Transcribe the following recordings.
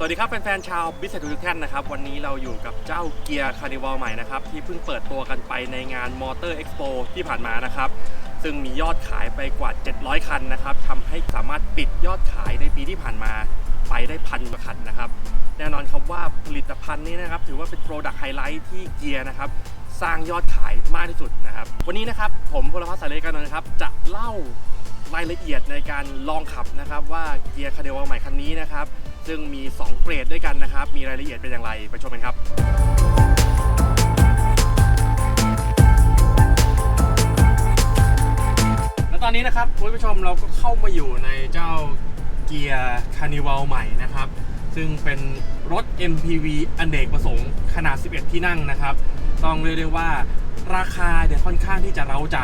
สวัสดีครับแฟนๆชาวบิสเซทุกท่านนะครับ วันนี้เราอยู่กับเจ้าเกียร์คาร์นิวัลใหม่นะครับ ที่เพิ่งเปิดตัวกันไปในงานมอเตอร์เอ็กซ์โปที่ผ่านมานะครับ ซึ่งมียอดขายไปกว่า 700 คันนะครับทำให้สามารถปิดยอดขายในปีที่ผ่านมาไปได้พันกว่าคันนะครับ แน่นอนครับว่าผลิตภัณฑ์นี้นะครับ ถือว่าเป็นโปรดักต์ไฮไลท์ที่เกียร์นะครับสร้างยอดขายมากที่สุดนะครับ วันนี้นะครับผมพลพัฒน์สายเลกันนท์นะครับ จะเล่า รายละเอียดในการลองขับนะครับ ว่าเกียร์คาเดวใหม่คันนี้นะครับ ซึ่งมี 2 เกรดด้วยกันนะครับ มีรายละเอียดเป็นอย่างไรไปชมกันครับและตอนนี้นะครับคุณผู้ชมเราก็เข้ามาอยู่ในเจ้าเกียร์คานิวัลใหม่นะครับ ซึ่งเป็นรถ MPV อเนกประสงค์ขนาด 11 ที่นั่งนะครับ ต้องเรียกได้ว่าราคาเนี่ยค่อนข้างที่จะเร้าใจ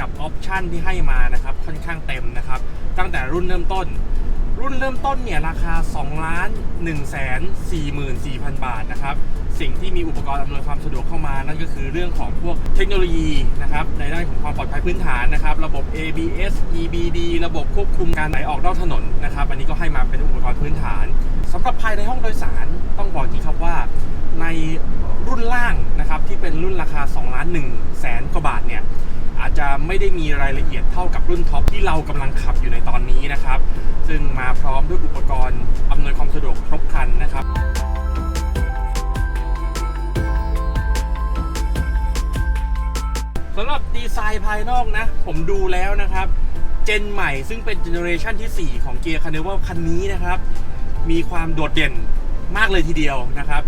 กับออปชันที่ให้มานะครับค่อนข้างเต็มนะครับ ตั้งแต่รุ่นเริ่มต้น รุ่นเริ่มต้นเนี่ยราคา2ล้าน1แสน44,000 บาทนะครับ สิ่งที่มีอุปกรณ์อำนวยความสะดวกเข้ามานั่นก็คือเรื่องของพวกเทคโนโลยีนะครับในด้านของความปลอดภัยพื้นฐานนะครับ ระบบ ABS EBD ระบบควบคุมการไหลออกนอกถนนนะครับ อันนี้ก็ให้มาเป็นอุปกรณ์พื้นฐานสำหรับภายในห้องโดยสารต้องบอกจริงครับว่าในรุ่นล่างนะครับที่เป็นรุ่นราคา2ล้าน1แสนกว่าบาทเนี่ย อาจจะไม่ได้มีรายละเอียดเท่ากับรุ่นท็อปที่เรากำลังขับอยู่ในตอนนี้นะครับ ซึ่งมาพร้อมด้วยอุปกรณ์อำนวยความสะดวกครบครันนะครับสำหรับดีไซน์ภายนอกนะ ผมดูแล้วนะครับ เจนใหม่ซึ่งเป็นเจเนอเรชันที่ 4 ของเกียร์คาร์เนวัลคันนี้นะครับ มีความโดดเด่นมากเลยทีเดียวนะครับ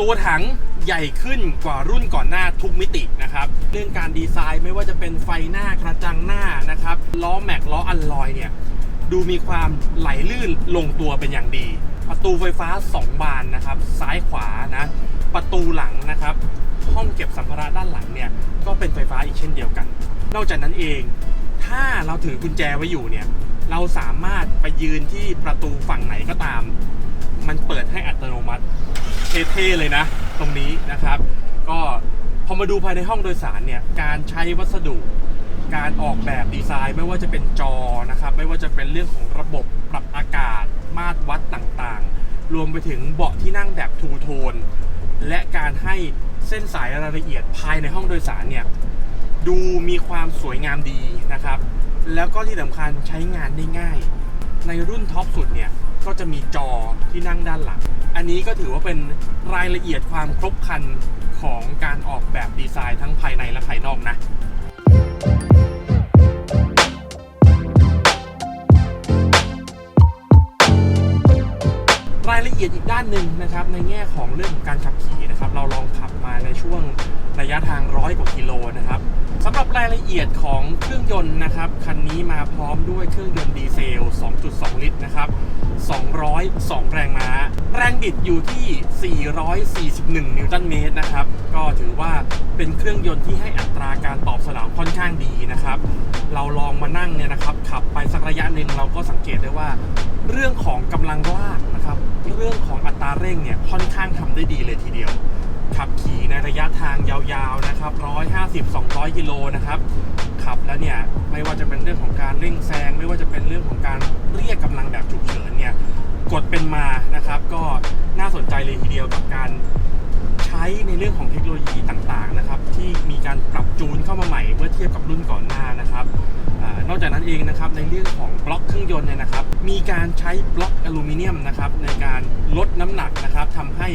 ตัวถัง ใหญ่ขึ้นกว่ารุ่นก่อนหน้าทุกมิตินะครับ เรื่องการดีไซน์ไม่ว่าจะเป็นไฟหน้ากระจังหน้านะครับล้อแม็กล้ออัลลอยเนี่ยดูมีความไหลลื่นลงตัวเป็นอย่างดี ประตูไฟฟ้า 2 บานนะครับ ซ้ายขวานะประตูหลังนะครับ ห้องเก็บสัมภาระด้านหลังเนี่ยก็เป็นไฟฟ้าอีกเช่นเดียวกัน นอกจากนั้นเอง ถ้าเราถือกุญแจไว้อยู่เนี่ยเราสามารถไปยืนที่ประตูฝั่งไหนก็ตาม มันเปิดให้อัตโนมัติเท่ๆเลยนะ ตรงนี้นะครับ ก็พอมาดูภายในห้องโดยสารเนี่ยการใช้วัสดุการออกแบบดีไซน์ไม่ว่าจะเป็นจอนะครับ ไม่ว่าจะเป็นเรื่องของระบบปรับอากาศ มาตรวัดต่างๆ รวมไปถึงเบาะที่นั่งแบบทูโทน และการให้เส้นสายรายละเอียดภายในห้องโดยสารเนี่ยดูมีความสวยงามดีนะครับ แล้วก็ที่สำคัญใช้งานได้ง่าย ในรุ่นท็อปสุดเนี่ย ก็จะมีจอที่นั่งด้านหลัง อันนี้ก็ถือว่าเป็นรายละเอียดความครบครันของการออกแบบดีไซน์ทั้งภายในและภายนอกนะรายละเอียดอีกด้านหนึ่งนะครับในแง่ของเรื่องการขับขี่นะครับ เราลองขับมาในช่วงระยะทางร้อยกว่ากิโลนะครับสำหรับรายละเอียดของเครื่องยนต์นะครับคันนี้มาพร้อมด้วยเครื่องยนต์ดีเซล 2.2 ลิตร นะครับ 202 แรงม้า แรงบิดอยู่ที่ 441 นิวตันเมตรนะครับ ก็ถือว่าเป็นเครื่องยนต์ที่ให้อัตราการตอบสนองค่อนข้างดีนะครับ เราลองมานั่งเนี่ยนะครับ ขับไปสักระยะหนึ่งเราก็สังเกตได้ว่า เรื่องของกำลังลากนะครับ เรื่องของอัตราเร่งเนี่ยค่อนข้างทำได้ดีเลยทีเดียว นะครับ150-200กิโลนะครับขับแล้วเนี่ยไม่ว่าจะเป็นเรื่องของการเร่งแซง ไม่ว่าจะเป็นเรื่องของการเรียกกำลังแบบฉุกเฉินเนี่ยกดเป็นมานะครับ ก็น่าสนใจเลยทีเดียวกับการใช้ในเรื่องของเทคโนโลยีต่างๆนะครับ ที่มีการปรับจูนเข้ามาใหม่เมื่อเทียบกับรุ่นก่อนหน้านะครับ จากนั้นเองนะครับในเรื่องของบล็อกเครื่องยนต์เนี่ยนะครับ มีการใช้บล็อกอลูมิเนียมนะครับในการลดน้ำหนักนะครับทำให้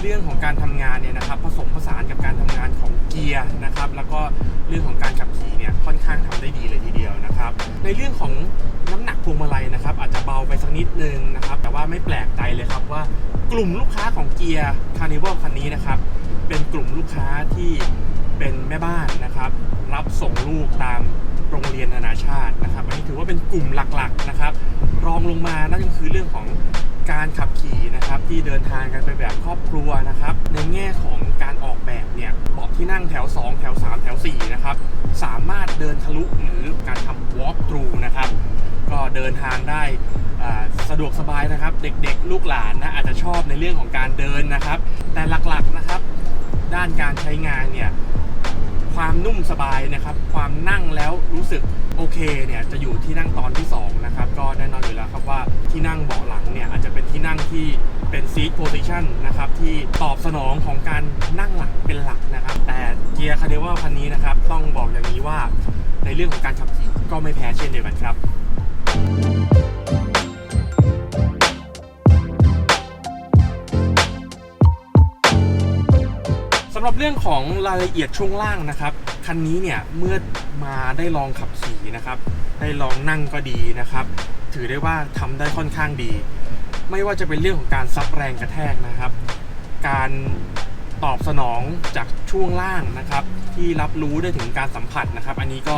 เรื่องของการทำงานเนี่ยนะครับผสมผสานกับการทำงานของเกียร์นะครับ แล้วก็เรื่องของการขับขี่เนี่ยค่อนข้างทำได้ดีเลยทีเดียวนะครับ ในเรื่องของน้ำหนักพวงมาลัยนะครับ อาจจะเบาไปสักนิดนึงนะครับ แต่ว่าไม่แปลกใจเลยครับว่ากลุ่มลูกค้าของเกียร์คาร์นิวัลคันนี้นะครับ เป็นกลุ่มลูกค้าที่เป็นแม่บ้านนะครับ รับส่งลูกตาม โรงเรียนนานาชาตินะครับอันนี้ถือว่าเป็นกลุ่มหลักๆนะครับ รองลงมานั่นก็คือเรื่องของการขับขี่นะครับที่เดินทางกันไปแบบครอบครัวนะครับ ในแง่ของการออกแบบเนี่ยเบาะที่นั่งแถว 2 แถว 3 แถว4นะครับสามารถเดินทะลุหรือการทำ walk through นะครับก็เดินทางได้สะดวกสบายนะครับ เด็กๆ ลูกหลานนะอาจจะชอบในเรื่องของการเดินนะครับ แต่หลักๆนะครับ ด้านการใช้งานเนี่ย ความนุ่มสบายนะครับ ความนั่งแล้วรู้สึกโอเคเนี่ยจะอยู่ที่นั่งตอนที่สองนะครับก็แน่นอนอยู่แล้วครับว่าที่นั่งเบาะหลังเนี่ยอาจจะเป็นที่นั่งที่เป็นซีทโพซิชันนะครับที่ตอบสนองของการนั่งหลังเป็นหลักนะครับ แต่เกียร์คาเดว่าคันนี้นะครับต้องบอกอย่างนี้ว่าในเรื่องของการขับขี่ก็ไม่แพ้เช่นเดียวกันครับำหรับเรื่องของรายละเอียดช่วงล่างนะครับคันนี้เนี่ยเมื่อมาได้ลองขับขี่นะครับ ได้ลองนั่งก็ดีนะครับ ถือได้ว่าทำได้ค่อนข้างดี ไม่ว่าจะเป็นเรื่องของการซับแรงกระแทกนะครับ การตอบสนองจากช่วงล่างนะครับ ที่รับรู้ได้ถึงการสัมผัสนะครับ อันนี้ก็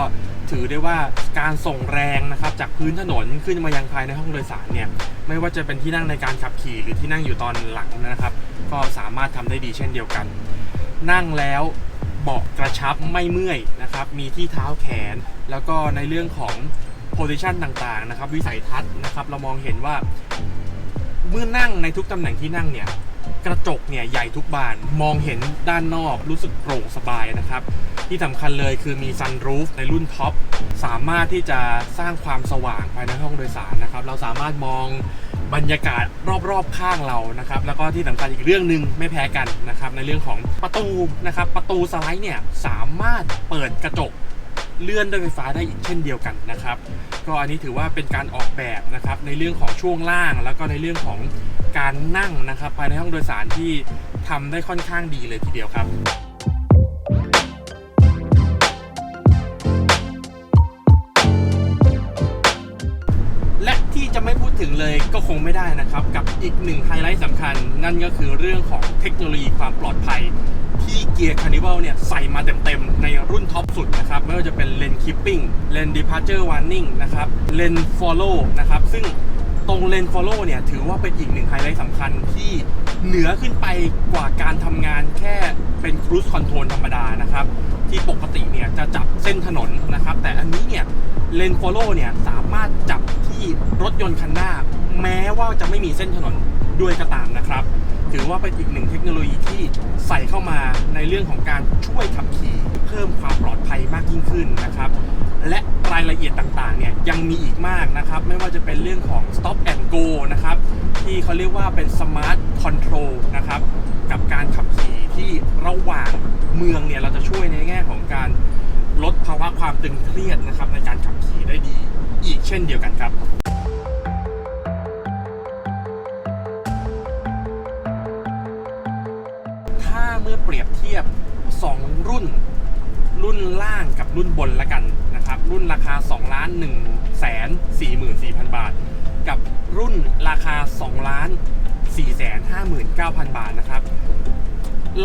ถือได้ว่าการส่งแรงนะครับ จากพื้นถนนขึ้นมายังภายในห้องโดยสารเนี่ยไม่ว่าจะเป็นที่นั่งในการขับขี่หรือที่นั่งอยู่ตอนหลังนะครับ ก็สามารถทำได้ดีเช่นเดียวกัน นั่งแล้วเบาะกระชับไม่เมื่อยนะครับ มีที่เท้าแขน แล้วก็ในเรื่องของโพ i ิชันต่างๆนะครับ วิสัยทัศน์นะครับ เรามองเห็นว่า เมื่อนั่งในทุกตำแหน่งที่นั่งเนี่ยกระจกเนี่ยใหญ่ทุกบานมองเห็นด้านนอกรู้สึกโปร่งสบายนะครับ ที่สำคัญเลยคือมีซันรูฟในรุ่นท็อปสามารถที่จะสร้างความสว่างภายในห้องโดยสารนะครับ เราสามารถมอง บรรยากาศรอบๆข้างเรานะครับ แล้วก็ที่สำคัญอีกเรื่องหนึ่งไม่แพ้กันนะครับ ในเรื่องของประตูนะครับ ประตูสไลด์เนี่ยสามารถเปิดกระจกเลื่อนด้วยไฟฟ้าได้อีกเช่นเดียวกันนะครับ ก็อันนี้ถือว่าเป็นการออกแบบนะครับในเรื่องของช่วงล่าง แล้วก็ในเรื่องของการนั่งนะครับภายในห้องโดยสารที่ทำได้ค่อนข้างดีเลยทีเดียวครับ เลยก็คงไม่ได้นะครับ กับอีกหนึ่งไฮไลท์สำคัญ นั่นก็คือเรื่องของเทคโนโลยีความปลอดภัย ที่เกียร์คานิวัลเนี่ยใส่มาเต็มๆ ในรุ่นท็อปสุดนะครับ ไม่ว่าจะเป็นเลนคิปปิ้งเลนดีพาร์เจอร์วาร์นิ่งนะครับเลนฟอลโล่นะครับซึ่ง ตรงเลนฟอลโล่เนี่ยถือว่าเป็นอีกหนึ่งไฮไลท์สำคัญที่เหนือขึ้นไปกว่าการทำงานแค่เป็นครู i คอนโทรลธรรมดานะครับ ที่ปกติเนี่ยจะจับเส้นถนนนะครับ แต่อันนี้เนี่ยเลนฟอลโล่เนี่ยสามารถจับที่รถยนต์คันหน้า แม้ว่าจะไม่มีเส้นถนนด้วยก็ตามนะครับ ถือว่าเป็นอีกหนึ่งเทคโนโลยีที่ใส่เข้ามาในเรื่องของการช่วยขับขี่ เพิ่มความปลอดภัยมากยิ่งขึ้นนะครับ และรายละเอียดต่างๆเนี่ยยังมีอีกมากนะครับ ไม่ว่าจะเป็นเรื่องของ stop and go นะครับที่เขาเรียกว่าเป็น smart control นะครับกับการขับขี่ที่ระหว่างเมืองเนี่ยเราจะช่วยในแง่ของการลดภาวะความตึงเครียดนะครับในการขับขี่ได้ดีอีกเช่นเดียวกันครับถ้าเมื่อเปรียบเทียบ 2 รุ่น รุ่นล่างกับรุ่นบนละกัน รุ่นราคา2ล้าน1แสน44,000 บาท กับรุ่นราคา2ล้าน4แสน59,000 บาทนะครับ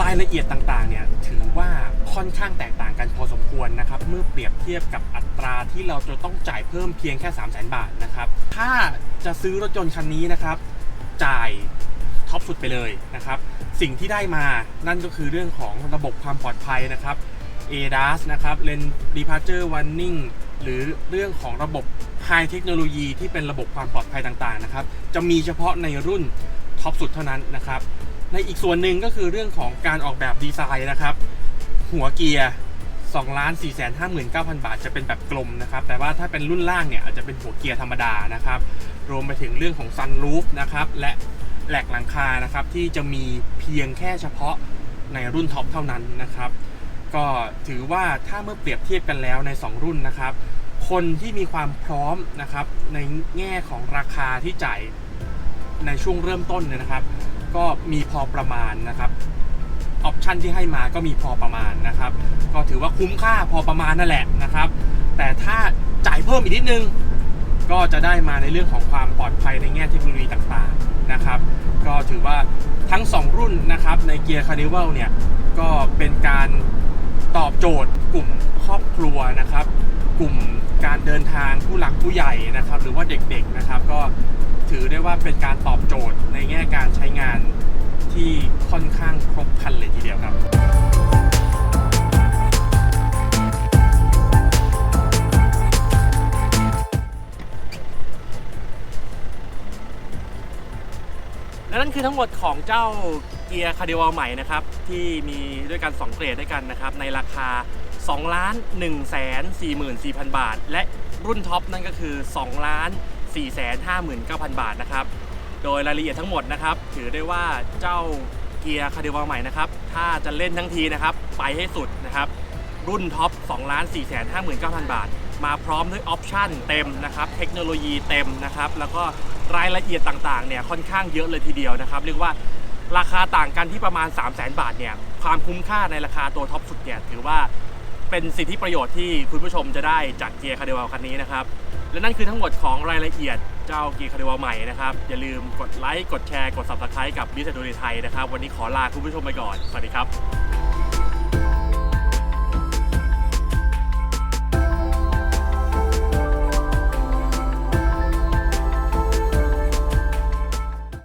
รายละเอียดต่างๆเนี่ยถือว่าค่อนข้างแตกต่างกันพอสมควรนะครับ เมื่อเปรียบเทียบกับอัตราที่เราจะต้องจ่ายเพิ่มเพียงแค่3 0 0 0 0 0 บาทนะครับ ถ้าจะซื้อรถยนต์คันนี้นะครับ จ่ายท็อปสุดไปเลยนะครับ สิ่งที่ได้มานั่นก็คือเรื่องของระบบความปลอดภัยนะครับ ADAS นะครับ Lane Departure Warning หรือเรื่องของระบบ High เทคโนโลยีที่เป็นระบบความปลอดภัยต่างๆนะครับ จะมีเฉพาะในรุ่นท็อปสุดเท่านั้นนะครับ ในอีกส่วนหนึ่งก็คือเรื่องของการออกแบบดีไซน์นะครับ หัวเกียร์2ล้าน4 5 9 0 0 0บาทจะเป็นแบบกลมนะครับ แต่ว่าถ้าเป็นรุ่นล่างเนี่ยอาจจะเป็นหัวเกียร์ธรรมดานะครับ รวมไปถึงเรื่องของซันรูฟนะครับ และแหลกหลังคานะครับที่จะมีเพียงแค่เฉพาะในรุ่นท็อปเท่านั้นนะครับ ก็ถือว่าถ้าเมื่อเปรียบเทียบกันแล้วใน 2 รุ่นนะครับ คนที่มีความพร้อมนะครับในแง่ของราคาที่จ่ายในช่วงเริ่มต้นเนี่ยนะครับ ก็มีพอประมาณนะครับออปชันที่ให้มาก็มีพอประมาณนะครับ ก็ถือว่าคุ้มค่าพอประมาณนั่นแหละนะครับ แต่ถ้าจ่ายเพิ่มอีกนิดนึง ก็จะได้มาในเรื่องของความปลอดภัยในแง่เทคโนโลยีต่างๆนะครับ ก็ถือว่าทั้ง 2 รุ่นนะครับในเกียร์คาร์นิวัลเนี่ยก็เป็นการ ตอบโจทย์กลุ่มครอบครัวนะครับ กลุ่มการเดินทางผู้หลักผู้ใหญ่นะครับ หรือว่าเด็กๆนะครับ ก็ถือได้ว่าเป็นการตอบโจทย์ในแง่การใช้งานที่ค่อนข้างครบครันเลยทีเดียวครับ และนั่นคือทั้งหมดของเจ้าเกียร์คาร์ดิวอลใหม่นะครับ ที่มีด้วยกัน 2 เกรดด้วยกันนะครับ ในราคา 2 ล้าน1แสน44,000 บาท และรุ่นท็อปนั่นก็คือ 2 ล้าน4แสน59,000 บาทนะครับ โดยรายละเอียดทั้งหมดนะครับ ถือได้ว่าเจ้าเกียร์คาร์ดิวัลใหม่นะครับ ถ้าจะเล่นทั้งทีนะครับ ไปให้สุดนะครับ รุ่นท็อป2 4 5 9 0 0 0 บาท มาพร้อมด้วยออปชันเต็มนะครับ เทคโนโลยีเต็มนะครับ แล้วก็รายละเอียดต่างๆเนี่ยค่อนข้างเยอะเลยทีเดียวนะครับเรียกว่าราคาต่างกันที่ประมาณ 3 0 0 0 0 0 บาทเนี่ยความคุ้มค่าในราคาตัวท็อปสุดเนี่ยถือว่าเป็นสิทธิประโยชน์ที่คุณผู้ชมจะได้จากเกียร์คาร์ดิวัลคันนี้นะครับ และนั่นคือทั้งหมดของรายละเอียดเจ้าเกียร์คาร์ดิวัลใหม่นะครับ อย่าลืมกดไลค์ กดแชร์ กด subscribe กับบิสเซดูรีไทยนะครับ วันนี้ขอลาคุณผู้ชมไปก่อน สวัสดีครับ